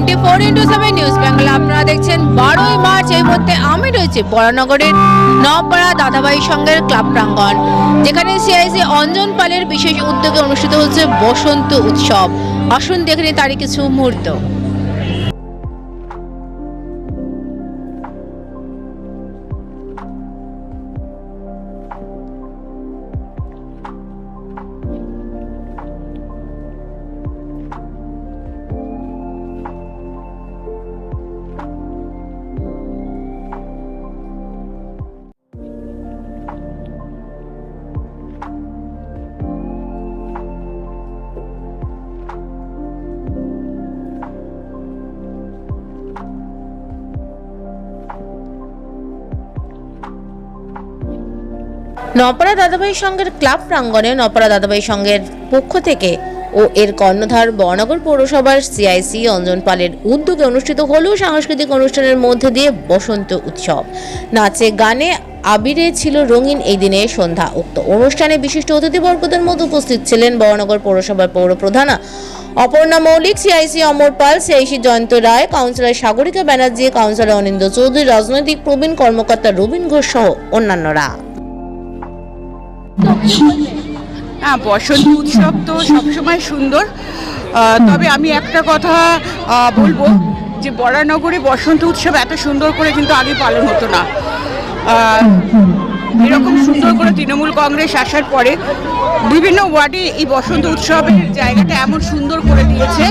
Twenty four into news Bengal আপনারা দেখছেন বারোই মার্চ, এই মুহূর্তে আমি রয়েছে বরানগরের নপাড়া দাদাবাই সঙ্গের ক্লাব প্রাঙ্গণ, যেখানে সিআইসি অঞ্জন পালের বিশেষ উদ্যোগে অনুষ্ঠিত হচ্ছে বসন্ত উৎসব। আসুন দেখে তারই কিছু মুহূর্ত। নপাড়া দাদাভাই সংঘের ক্লাব প্রাঙ্গণে নপাড়া দাদাভাই সংঘের পক্ষ থেকে ও এর কর্ণধার বর্ণগর পৌরসভার সিআইসি অঞ্জন পালের উদ্যোগে অনুষ্ঠিত হলো সাংস্কৃতিক অনুষ্ঠানের মধ্যে দিয়ে বসন্ত উৎসব। নাচে, গানে আবিরে ছিল রঙিন এই দিনে সন্ধ্যা। উক্ত অনুষ্ঠানে বিশিষ্ট অতিথিবর্গদের মধ্যে উপস্থিত ছিলেন বর্ণগর পৌরসভার পৌর প্রধানা Aparna Moulik, CIC Amar Pal, CIC Jayanta Roy, councillor Sagarika Banerjee, councillor Anindya Chowdhury, রাজনৈতিক প্রবীণ কর্মকর্তা রবীন ঘোষ সহ অন্যান্যরা। হ্যাঁ বসন্ত উৎসব তো সবসময় সুন্দর। তবে আমি একটা কথা বলব যে বরানগরে বসন্ত উৎসব এত সুন্দর করে কিন্তু আগে পালন হতো না। এরকম সুন্দর করে তৃণমূল কংগ্রেস আসার পরে বিভিন্ন ওয়ার্ডে এই বসন্ত উৎসবের জায়গাটা এমন সুন্দর করে দিয়েছে।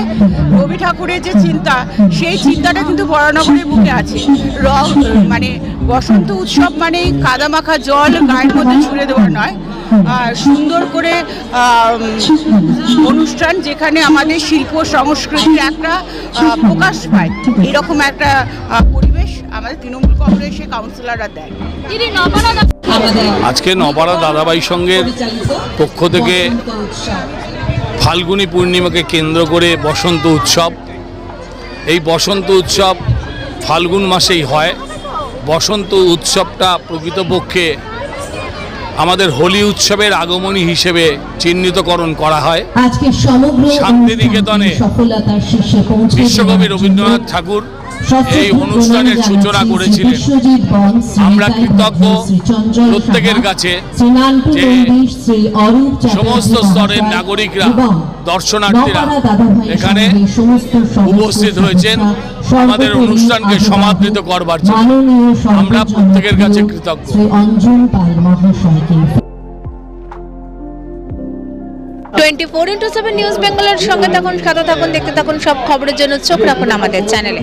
রবি ঠাকুরের যে চিন্তা, সেই চিন্তাটা কিন্তু বরানগরের বুকে আছে। রং মানে বসন্ত উৎসব মানে কাদামাখা জল, গায়ের মধ্যে ছুঁড়ে দেওয়া নয়। সুন্দর করে অনুষ্ঠান যেখানে আমাদের শিল্প সংস্কৃতির একটা প্রকাশ পায়। এরকম একটা পরিবেশ আমাদের তৃণমূল কংগ্রেসের কাউন্সিলররা দেয়। আজকে নপাড়া দাদাবাই সঙ্গের পক্ষ থেকে ফাল্গুনী পূর্ণিমাকে কেন্দ্র করে বসন্ত উৎসব। এই বসন্ত উৎসব ফাল্গুন মাসেই হয়। বসন্ত উৎসবটা প্রকৃতপক্ষে আমাদের হোলি উৎসবের আগমনী হিসেবে চিহ্নিতকরণ করা হয়। আজকে সমগ্র শান্তিনিকেতনে সফলতার শীর্ষে পৌঁছে বিশ্বকবি রবীন্দ্রনাথ ঠাকুর এই অনুষ্ঠানের সূচনা করেছিলেন আমরা কৃতজ্ঞ প্রত্যেকের কাছে যে সমস্ত স্তরের নাগরিকরা, দর্শনার্থীরা এখানে উপস্থিত হয়েছেন আমাদের অনুষ্ঠানকে সমাদৃত করবার জন্য। আমরা প্রত্যেকের কাছে কৃতজ্ঞ। অঞ্জন পাল মহাশয়কে twenty four into seven news বেঙ্গলের সঙ্গে থাকুন সাথে থাকুন দেখতে থাকুন সব খবরের জন্য চোখ রাখুন আমাদের চ্যানেলে